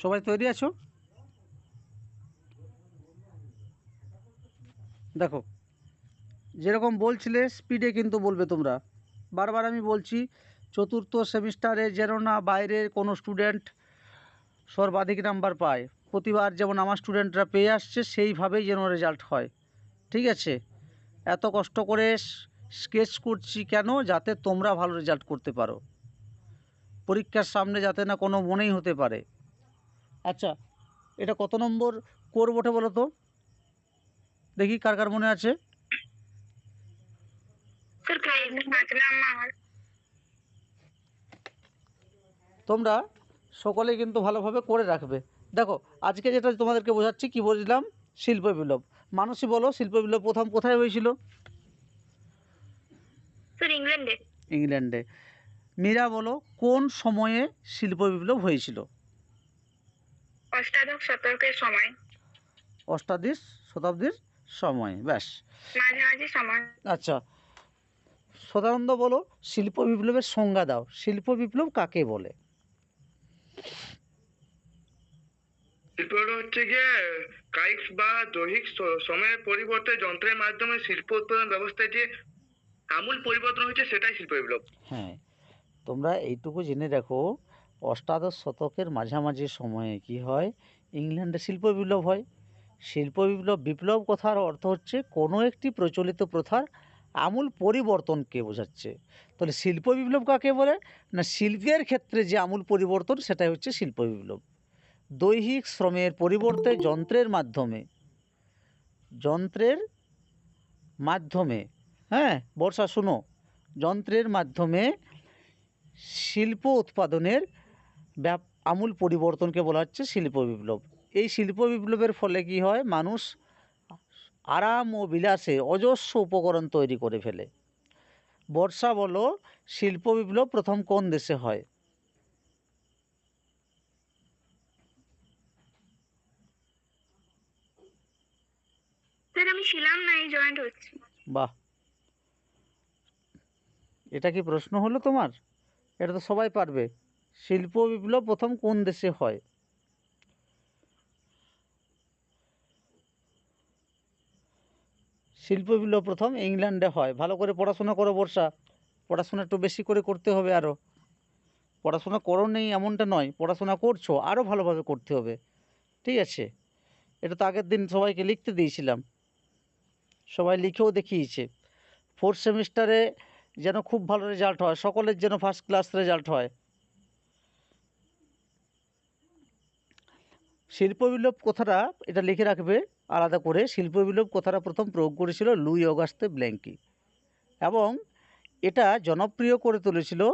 সবাই তৈরি আছো? দেখো, যেরকম বলছিলে স্পিডে কিন্তু বলবে তোমরা। বারবার আমি বলছি, চতুর্থ সেমিস্টারে যেন না বাইরের কোনো স্টুডেন্ট সর্বাধিক নাম্বার পায়। প্রতিবার যেমন আমার স্টুডেন্টরা পেয়ে আসছে, সেইভাবেই যেন রেজাল্ট হয়। ঠিক আছে? এত কষ্ট করে স্কেচ করছি কেন? যাতে তোমরা ভালো রেজাল্ট করতে পারো। পরীক্ষার সামনে যাতে না কোনো মনেই হতে পারে। আচ্ছা এটা কত নম্বর কোর বটে বলো তো? দেখি কার কার মনে আছে। তোমরা সকলেই কিন্তু ভালোভাবে করে রাখবে। দেখো আজকে যেটা তোমাদেরকে বোঝাচ্ছি কি বলছিলাম? শিল্প বিপ্লব। মানুষই বলো শিল্প বিপ্লব প্রথম কোথায় হয়েছিল? ইংল্যান্ডে। ইংল্যান্ডে। মীরা বলো কোন সময়ে শিল্প বিপ্লব হয়েছিল? অষ্টাদশ শতকের সময়। অষ্টাদশ শতাব্দীর সময় ব্যাস। মাঝামাঝি সময়। আচ্ছা সদানন্দ বলো শিল্প বিপ্লবের সংজ্ঞা দাও। শিল্প বিপ্লব কাকে বলে? শিল্পটা হচ্ছে গিয়ে কায়িক বা দৈহিক সময়ের পরিবর্তে যন্ত্রের মাধ্যমে শিল্প উৎপাদন ব্যবস্থায় যে আমূল পরিবর্তন হয়েছে সেটাই শিল্প বিপ্লব। হ্যাঁ তোমরা এইটুকু জেনে রাখো অষ্টাদশ শতকের মাঝামাঝি সময়ে কি হয়? ইংল্যান্ডে শিল্প বিপ্লব হয়। শিল্প বিপ্লব বিপ্লব কথার অর্থ হচ্ছে কোনো একটি প্রচলিত প্রথার আমূল পরিবর্তনকে বোঝাচ্ছে? তাহলে শিল্প বিপ্লব কাকে বলে? না, শিল্পের ক্ষেত্রে যে আমূল পরিবর্তন, সেটাই হচ্ছে শিল্প বিপ্লব। দৈহিক শ্রমের পরিবর্তে যন্ত্রের মাধ্যমে যন্ত্রের মাধ্যমে হ্যাঁ বর্ষা শুনো, যন্ত্রের মাধ্যমে শিল্প উৎপাদনের ব্যাপ আমূল পরিবর্তনকে বলা হচ্ছে শিল্প বিপ্লব। এই শিল্প বিপ্লবের ফলে কি হয়? মানুষ আরাম ও বিলাসে অজস্র উপকরণ তৈরি করে ফেলে। বর্ষা বলো শিল্প বিপ্লব প্রথম কোন দেশে হয়? আমি ছিলাম না এই জয়েন্ট হচ্ছি। বাহ। এটা কি প্রশ্ন হলো তোমার? এটা তো সবাই পারবে। শিল্প বিপ্লব প্রথম কোন দেশে হয়? শিল্প বিপ্লব প্রথম ইংল্যান্ডে হয়। ভালো করে পড়াশোনা করো বর্ষা। পড়াশোনা একটু বেশি করে করতে হবে আরও পড়াশোনা করো নেই এমনটা নয়, পড়াশোনা করছ আরও ভালোভাবে করতে হবে। ঠিক আছে? এটা তো আগের দিন সবাইকে লিখতে দিয়েছিলাম। সবাই লিখেও দেখিয়েছে। ফোর্থ সেমিস্টারে যেন খুব ভালো রেজাল্ট হয়, সকলের যেন ফার্স্ট ক্লাস রেজাল্ট হয়। শিল্প বিপ্লব কথাটা এটা লিখে রাখবে আলাদা করে। শিল্প বিপ্লব কথাটা প্রথম প্রয়োগ করেছিল লুই অগাস্তে ব্ল্যাঙ্কি। এবং এটা জনপ্রিয় করে তুলেছিল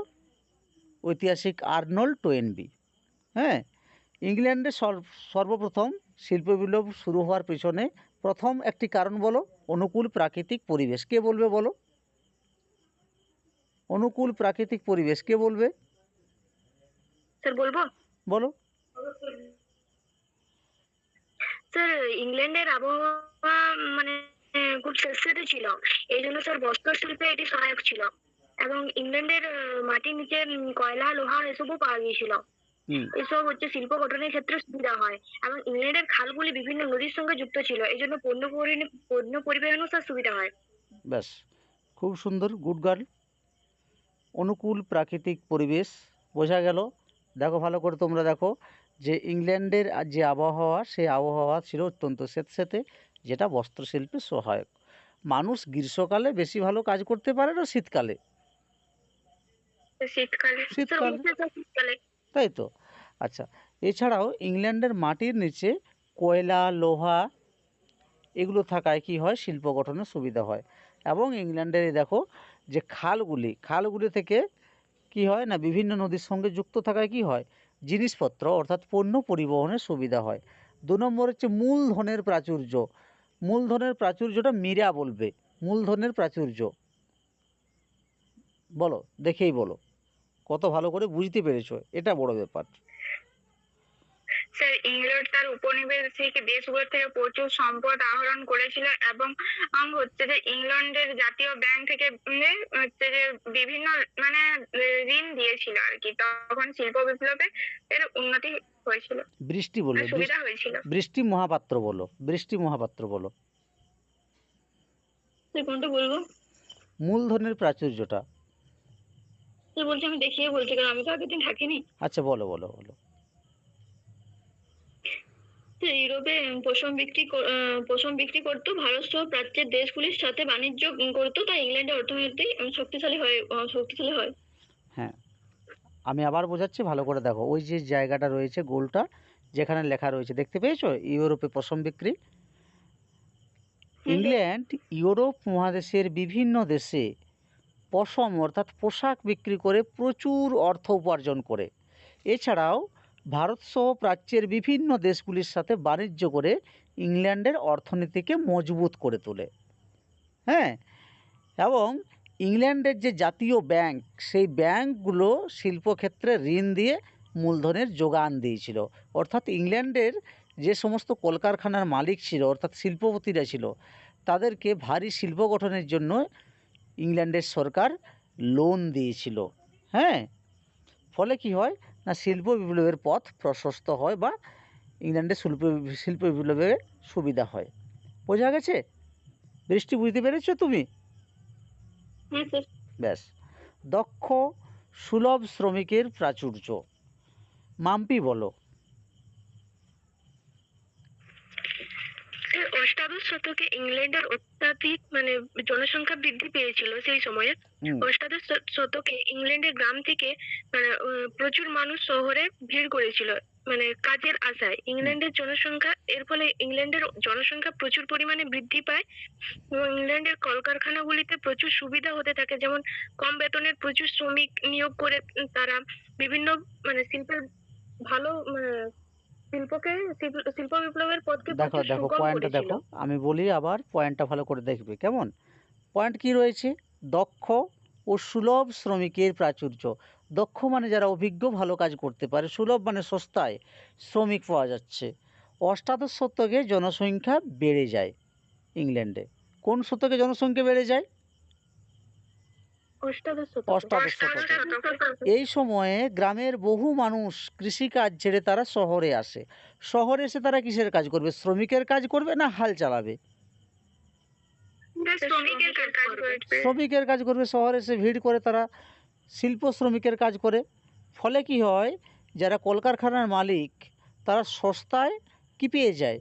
ঐতিহাসিক আর্নল্ড টোয়েনবি। হ্যাঁ ইংল্যান্ডে সর্ব- সর্বপ্রথম শিল্প বিপ্লব শুরু হওয়ার পিছনে প্রথম একটি কারণ বলো অনুকূল প্রাকৃতিক পরিবেশ। কে বলবে বলো? অনুকূল প্রাকৃতিক পরিবেশ কে বলবে? স্যার বলব? বলো। স্যার ইংল্যান্ডের আবহাওয়া মানে খুব স্যাঁতস্যাঁতে ছিল। এই জন্য স্যার বস্ত্র শিল্পে এটি সহায়ক ছিল। এবং ইংল্যান্ডের মাটির নিচে কয়লা লোহা এসবও পাওয়া গিয়েছিল। এসব হচ্ছে শিল্প গঠনের ক্ষেত্রে সুবিধা হয়। এবং ইংল্যান্ডের খালগুলি বিভিন্ন নদীর সঙ্গে যুক্ত ছিল। এই জন্য পণ্য পণ্য পরিবহনও স্যার সুবিধা হয়। ব্যাস। খুব সুন্দর গুড গার্ল। অনুকূল প্রাকৃতিক পরিবেশ বোঝা গেল। দেখো ভালো করে তোমরা দেখো যে ইংল্যান্ডের আর যে আবহাওয়া সেই আবহাওয়া ছিল অত্যন্ত স্যাঁতস্যাঁতে যেটা বস্ত্রশিল্পে সহায়ক। মানুষ গ্রীষ্মকালে বেশি ভালো কাজ করতে পারে না শীতকালে? শীতকালে? তাই তো? আচ্ছা এছাড়াও ইংল্যান্ডের মাটির নিচে কয়লা লোহা এগুলো থাকায় কি হয়? শিল্প গঠনের সুবিধা হয়। এবং ইংল্যান্ডের দেখো যে খালগুলি খালগুলি থেকে কি হয় না, বিভিন্ন নদীর সঙ্গে যুক্ত থাকায় কি হয়? জিনিসপত্র, অর্থাৎ পণ্য পরিবহনের সুবিধা হয়। দু নম্বর হচ্ছে মূলধনের প্রাচুর্য। মূলধনের প্রাচুর্যটা মীরা বলবে। মূলধনের প্রাচুর্য। বলো, দেখেই বলো। কত ভালো করে বুঝতে পেরেছ, এটা বড় ব্যাপার। স্যার ইংল্যান্ড তার উপনিবেশিক দেশগুলো থেকে প্রচুর সম্পদ আহরণ করেছিল এবং আম হচ্ছে যে ইংল্যান্ডের জাতীয় ব্যাংক থেকে হচ্ছে যে বিভিন্ন মানে ঋণ দিয়েছিল আর কি। তখন শিল্প বিপ্লবে এর উন্নতি হয়েছিল। বৃষ্টি বলো মানে বৃষ্টি- সুবিধা হয়েছিল। বৃষ্টি মহাপাত্র বলো বৃষ্টি মহাপাত্র বলো। কোনটা বলব? মূলধনের প্রাচুর্যটা। তুই বলছি আমি দেখিয়ে বলছি কারণ আমি তো আগের দিন থাকিনি। আচ্ছা বলো বলো বলো। ইউরোপে পশম বিক্রি কর- পশম বিক্রি করতো ভারত সহ প্রাচ্যের দেশগুলির সাথে বাণিজ্য করতো। তাই ইংল্যান্ডের অর্থনীতি শক্তিশালী হয় শক্তিশালী হয়। হ্যাঁ। আমি আবার বোঝাচ্ছি ভালো করে দেখো। ওই যে জায়গাটা রয়েছে গোলটা যেখানে লেখা রয়েছে দেখতে পেয়েছ? ইউরোপে পশম বিক্রি। ইংল্যান্ড ইউরোপ মহাদেশের বিভিন্ন দেশে পশম অর্থাৎ পোশাক বিক্রি করে প্রচুর অর্থ উপার্জন করে। এছাড়াও ভারতসহ প্রাচ্যের বিভিন্ন দেশগুলির সাথে বাণিজ্য করে ইংল্যান্ডের অর্থনীতিকে মজবুত করে তোলে। হ্যাঁ এবং ইংল্যান্ডের যে জাতীয় ব্যাংক, সেই ব্যাংকগুলো শিল্পক্ষেত্রে ঋণ দিয়ে মূলধনের যোগান দিয়েছিল। অর্থাৎ ইংল্যান্ডের যে সমস্ত কলকারখানার মালিক ছিল, অর্থাৎ শিল্পপতিরা ছিল, তাদেরকে ভারী শিল্প গঠনের জন্য ইংল্যান্ডের সরকার লোন দিয়েছিল। হ্যাঁ ফলে কি হয়? না শিল্প বিপ্লবের পথ প্রশস্ত হয় বা ইংল্যান্ডে শিল্প শিল্প বিপ্লবের সুবিধা হয়। বোঝা গেছে? বৃষ্টি বুঝতে পেরেছ তুমি? হ্যাঁ ব্যাস। দক্ষ সুলভ শ্রমিকের প্রাচুর্য। মাম্পি বলো। অষ্টাদশ শতকে ইংল্যান্ডের অত্যাধিক মানে জনসংখ্যা বৃদ্ধি পেয়েছিল সেই সময়ে। অষ্টাদশ শতকে ইংল্যান্ডের গ্রাম থেকে মানে প্রচুর মানুষ শহরে ভিড় করেছিল মানে কাজের আশায়। ইংল্যান্ডের জনসংখ্যা এর ফলে ইংল্যান্ডের জনসংখ্যা প্রচুর পরিমাণে বৃদ্ধি পায় এবং ইংল্যান্ডের কলকারখানাগুলিতে প্রচুর সুবিধা হতে থাকে। যেমন কম বেতনের প্রচুর শ্রমিক নিয়োগ করে তারা বিভিন্ন মানে শিল্পের ভালো মানে শিল্পকে শিল্প- বিপ্লবের পথকে দেখো দেখো পয়েন্টটা দেখো। আমি বলি আবার পয়েন্টটা ভালো করে দেখবে কেমন? পয়েন্ট কি রয়েছে? দক্ষ ও সুলভ শ্রমিকের প্রাচুর্য। দক্ষ মানে যারা অভিজ্ঞ ভালো কাজ করতে পারে। সুলভ মানে সস্তায় শ্রমিক পাওয়া যাচ্ছে। অষ্টাদশ শতকে জনসংখ্যা বেড়ে যায় ইংল্যান্ডে। কোন শতকে জনসংখ্যা বেড়ে যায়? অষ্টাদশ শতকে। এই সময়ে গ্রামের বহু মানুষ কৃষিকাজ ছেড়ে তারা শহরে আসে। শহরে এসে তারা কিসের কাজ করবে? শ্রমিকের কাজ করবে না হাল চালাবে? শ্রমিকের কাজ করবে। শ্রমিকের কাজ করবে শহরে এসে ভিড় করে তারা শিল্প শ্রমিকের কাজ করে। ফলে কি হয়? যারা কলকারখানার মালিক তারা সস্তায় কি পেয়ে যায়?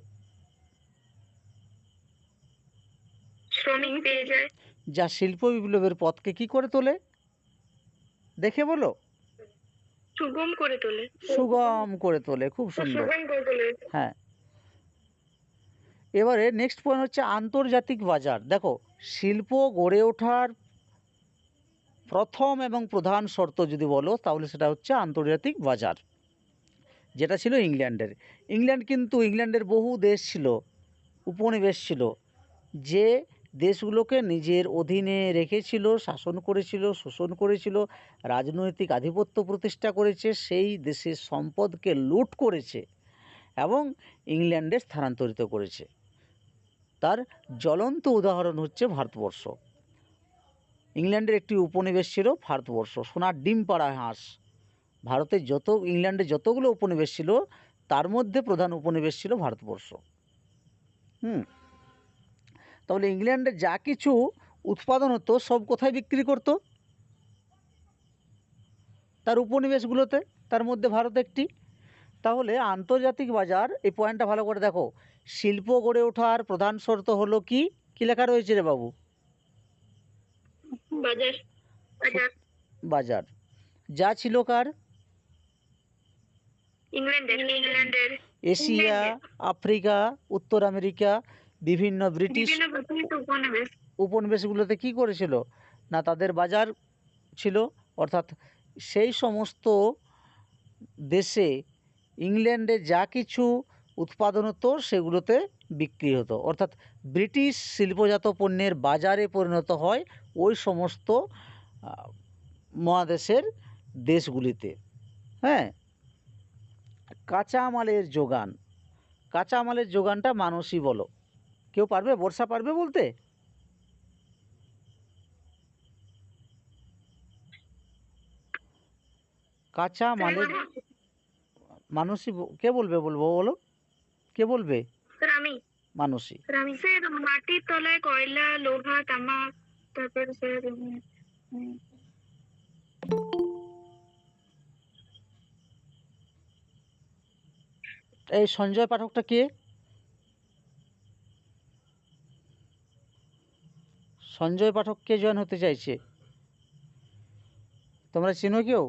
শ্রমিক পেয়ে যায়। যা শিল্প বিপ্লবের পথকে কি করে তোলে? দেখে বলো। সুগম করে তোলে। সুগম করে তোলে খুব সুন্দর। হ্যাঁ। এবারে নেক্সট পয়েন্ট হচ্ছে আন্তর্জাতিক বাজার। দেখো শিল্প গড়ে ওঠার প্রথম এবং প্রধান শর্ত যদি বলো তাহলে সেটা হচ্ছে আন্তর্জাতিক বাজার যেটা ছিল ইংল্যান্ডের। ইংল্যান্ড কিন্তু ইংল্যান্ডের বহু দেশ ছিল উপনিবেশ ছিল যে দেশগুলোকে নিজের অধীনে রেখেছিল, শাসন করেছিল, শোষণ করেছিল, রাজনৈতিক আধিপত্য প্রতিষ্ঠা করেছে, সেই দেশের সম্পদকে লুট করেছে এবং ইংল্যান্ডে স্থানান্তরিত করেছে। তার জ্বলন্ত উদাহরণ হচ্ছে ভারতবর্ষ। ইংল্যান্ডের একটি উপনিবেশ ছিল ভারতবর্ষ, সোনার ডিম পাড়া হাঁস। ভারতের যত, ইংল্যান্ডে যতগুলো উপনিবেশ ছিল, তার মধ্যে প্রধান উপনিবেশ ছিল ভারতবর্ষ। হুম তাহলে ইংল্যান্ডে যা কিছু উৎপাদন হতো সব কোথায় বিক্রি করতো? তার উপনিবেশগুলোতে তার মধ্যে ভারত একটি। তাহলে আন্তর্জাতিক বাজার এই পয়েন্টটা ভালো করে দেখো। শিল্প গড়ে ওঠার প্রধান শর্ত হলো কি? কি লেখা রয়েছে রে বাবু? বাজার। বাজার। বাজার। যা ছিল কার? এশিয়া আফ্রিকা উত্তর আমেরিকা বিভিন্ন ব্রিটিশ উপনিবেশ। উপনিবেশগুলোতে কি করেছিল? না তাদের বাজার ছিল অর্থাৎ সেই সমস্ত দেশে ইংল্যান্ডে যা কিছু উৎপাদন হতো সেগুলোতে বিক্রি হতো। অর্থাৎ ব্রিটিশ শিল্পজাত পণ্যের বাজারে পরিণত হয় ওই সমস্ত মহাদেশের দেশগুলিতে। হ্যাঁ? কাঁচা মালের যোগান। কাঁচা মালের যোগানটা মানুষই বলো। কেউ পারবে বর্ষা পারবে বলতে? কাঁচা মালের মানুষই কে বলবে বলব বলো? কে বলবে? আমি মানুষই স্যার মাটির তলায় কয়লা লোহা তামা তারপর স্যার এই সঞ্জয় পাঠকটা কে? সঞ্জয় পাঠক কে জয়েন হতে চাইছে। তোমরা চিনো কেউ?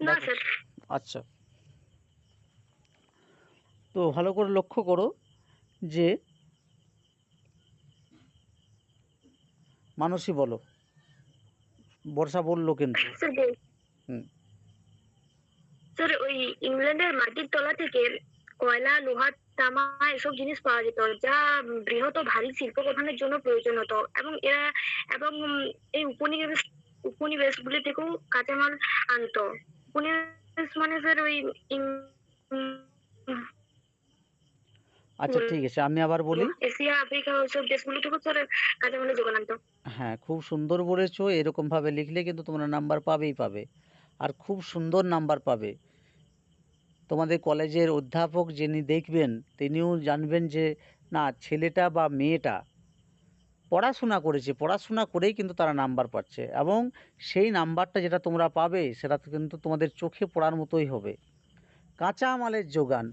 না আচ্ছা। তো ভালো করে লক্ষ্য করো যে মানুষই বলো। বর্ষা বলল কিন্তু। স্যার হুম। স্যার ওই ইংল্যান্ডের মাটির তলা থেকে কয়লা লোহা তামা এসব জিনিস পাওয়া যেত যা বৃহৎ ও ভারী শিল্প গঠনের জন্য প্রয়োজন হতো। এবং এরা এবং এই উপনিবেশ উপনিবেশগুলি থেকেও কাঁচামাল আনতো। উপনিবেশ মানে স্যার ওই আচ্ছা ঠিক আছে আমি আবার বলি। এশিয়া আফ্রিকা ওইসব দেশগুলো থেকেও স্যার কাঁচামালের যোগান আনতো। হ্যাঁ খুব সুন্দর বলেছ এরকম ভাবে লিখলে কিন্তু তোমরা নাম্বার পাবেই পাবে। আর খুব সুন্দর নাম্বার পাবে। তোমাদের কলেজের অধ্যাপক যিনি দেখবেন, তিনিও জানবেন যে, না, ছেলেটা বা মেয়েটা পড়াশোনা করেছে। পড়াশোনা করেই কিন্তু তারা নাম্বার পাচ্ছে এবং সেই নাম্বারটা যেটা তোমরা পাবে, সেটা কিন্তু তোমাদের চোখে পড়ার মতোই হবে। কাঁচা মালের যোগান।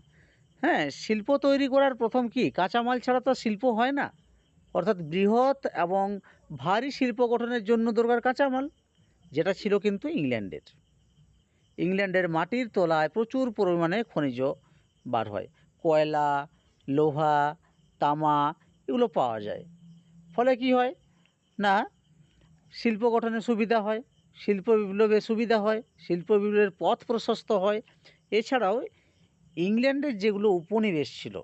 হ্যাঁ শিল্প তৈরি করার প্রথম কি? কাঁচামাল ছাড়া তো শিল্প হয় না। অর্থাৎ বৃহৎ এবং ভারী শিল্প গঠনের জন্য দরকার কাঁচামাল যেটা ছিল কিন্তু ইংল্যান্ডের। ইংল্যান্ডের মাটির তলায় প্রচুর পরিমাণে খনিজ বার হয়। কয়লা লোহা তামা এগুলো পাওয়া যায়। ফলে কি হয়? না শিল্প গঠনে সুবিধা হয় শিল্প বিপ্লবে সুবিধা হয় শিল্প বিপ্লবের পথ প্রশস্ত হয়। এছাড়াও ইংল্যান্ডের যেগুলো উপনিবেশ ছিল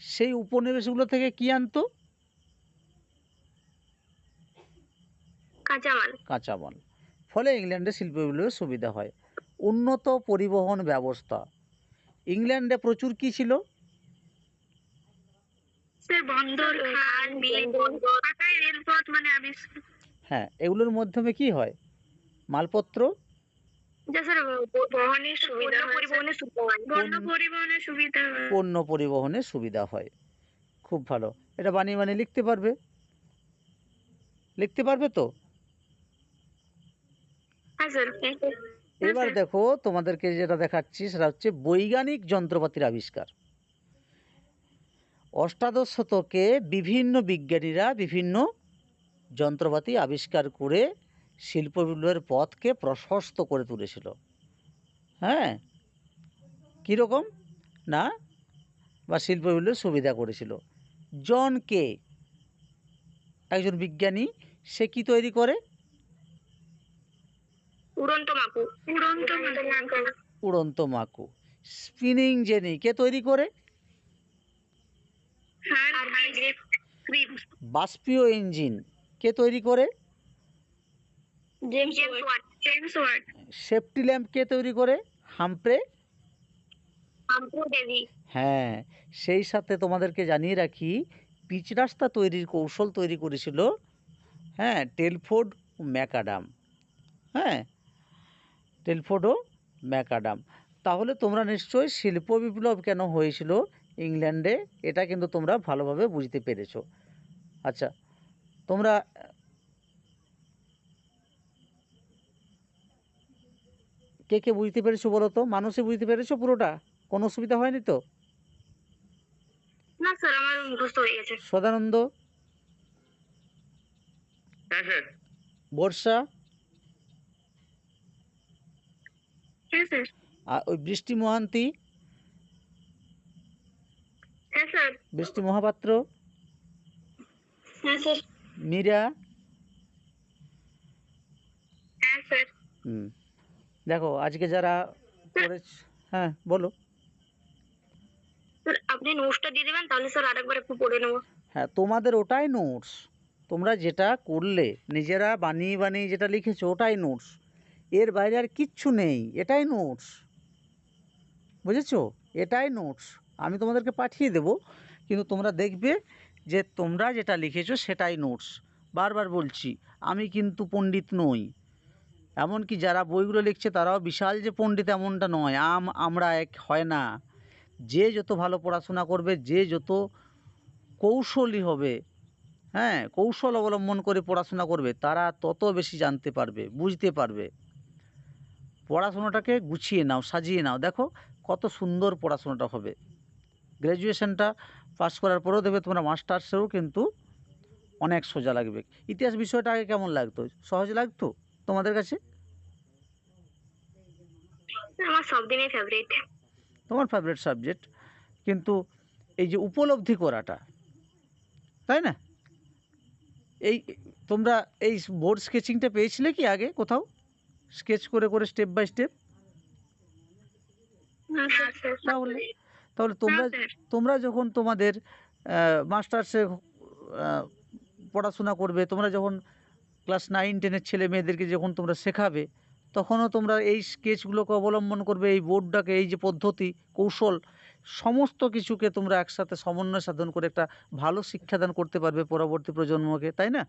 সেই উপনিবেশগুলো থেকে কী আনতো? কাঁচামাল। কাঁচামাল। ফলে ইংল্যান্ডে শিল্প বিপ্লবের সুবিধা হয়। উন্নত পরিবহন ব্যবস্থা। ইংল্যান্ডে প্রচুর কি ছিল? স্যার বন্দর খাল বিল বন্দর ঢাকায় রেলপথ মানে হ্যাঁ এগুলোর মাধ্যমে কি হয়? মালপত্র? পণ্য পরিবহনের সুবিধা হয়। খুব ভালো। এটা বানিয়ে বানিয়ে লিখতে পারবে? লিখতে পারবে তো? হ্যাঁ স্যার এবার দেখো তোমাদেরকে যেটা দেখাচ্ছি সেটা হচ্ছে বৈজ্ঞানিক যন্ত্রপাতির আবিষ্কার। অষ্টাদশ শতকে বিভিন্ন বিজ্ঞানীরা বিভিন্ন যন্ত্রপাতি আবিষ্কার করে শিল্প বিপ্লবের পথকে প্রশস্ত করে তুলেছিল। হ্যাঁ? কীরকম? না? বা শিল্প বিপ্লবের সুবিধা করেছিল। জন কে? একজন বিজ্ঞানী সে কি তৈরি করে? উড়ন্ত মাকু। উড়ন্ত মাকু। উড়ন্ত মাকু। স্পিনিং জেনি কে তৈরি করে? বাষ্পীয় ইঞ্জিন কে তৈরি করে? সেফটি ল্যাম্প কে তৈরি করে? হাম্প্রে? হ্যাঁ সেই সাথে তোমাদেরকে জানিয়ে রাখি পিচ রাস্তা তৈরির কৌশল তৈরি করেছিল হ্যাঁ টেলফোর্ড ম্যাকাডাম। হ্যাঁ টেলফোর্ড ও ম্যাকাডাম। তাহলে তোমরা নিশ্চয়ই শিল্প বিপ্লব কেন হয়েছিল ইংল্যান্ডে? এটা কিন্তু তোমরা ভালোভাবে বুঝতে পেরেছ। আচ্ছা তোমরা কে কে বুঝতে পেরেছ বলো তো? মানুষই বুঝতে পেরেছ পুরোটা? কোনো অসুবিধা হয়নি তো? না স্যার আমার মুখস্থ হয়ে গেছে। সদানন্দ? হ্যাঁ স্যার বর্ষা? স্যার। আর ওই বৃষ্টি মহান্তি? হ্যাঁ স্যার। বৃষ্টি মহাপাত্র? হ্যাঁ স্যার। মীরা? হ্যাঁ স্যার। হুম। দেখো আজকে যারা পড়েছ হ্যাঁ বলো। স্যার আপনি নোটসটা দিয়ে দেবেন তাহলে স্যার আরেকবার একটু পড়ে নেব। হ্যাঁ তোমাদের ওটাই নোটস। তোমরা যেটা করলে নিজেরা বানিয়ে বানিয়ে যেটা লিখেছো ওটাই নোটস। এর বাইরে আর কিচ্ছু নেই, এটাই নোটস। বুঝেছ? এটাই নোটস। আমি তোমাদেরকে পাঠিয়ে দেবো, কিন্তু তোমরা দেখবে যে তোমরা যেটা লিখেছো সেটাই নোটস। বারবার বলছি, আমি কিন্তু পণ্ডিত নই। এমনকি যারা বইগুলো লিখছে তারাও বিশাল যে পণ্ডিত এমনটা নয়, আম, আমরা এক হয় না। যে যত ভালো পড়াশোনা করবে, যে যত কৌশলী হবে হ্যাঁ কৌশল অবলম্বন করে পড়াশোনা করবে, তারা তত বেশি জানতে পারবে, বুঝতে পারবে। পড়াশোনাটাকে গুছিয়ে নাও সাজিয়ে নাও। দেখো কত সুন্দর পড়াশোনাটা হবে। গ্র্যাজুয়েশনটা পাস করার পরেও দেবে তোমরা মাস্টার্সেও কিন্তু অনেক সোজা লাগবে। ইতিহাস বিষয়টা আগে কেমন লাগতো? সহজ লাগতো তোমাদের কাছে? আমার ফেভারিট তোমার ফেভারিট সাবজেক্ট কিন্তু এই যে উপলব্ধি করাটা তাই না? এই তোমরা এই বোর্ড স্কেচিংটা পেয়েছিলে কি আগে কোথাও? স্কেচ করে করে স্টেপ বাই স্টেপ তাহলে তাহলে তোমরা তোমরা যখন তোমাদের মাস্টার্সে পড়াশোনা করবে তোমরা যখন ক্লাস নাইন টেনের ছেলে মেয়েদেরকে যখন তোমরা শেখাবে তখনও তোমরা এই স্কেচগুলোকে অবলম্বন করবে এই বোর্ডটাকে এই যে পদ্ধতি কৌশল সমস্ত কিছুকে তোমরা একসাথে সমন্বয় সাধন করে একটা ভালো শিক্ষাদান করতে পারবে পরবর্তী প্রজন্মকে তাই না?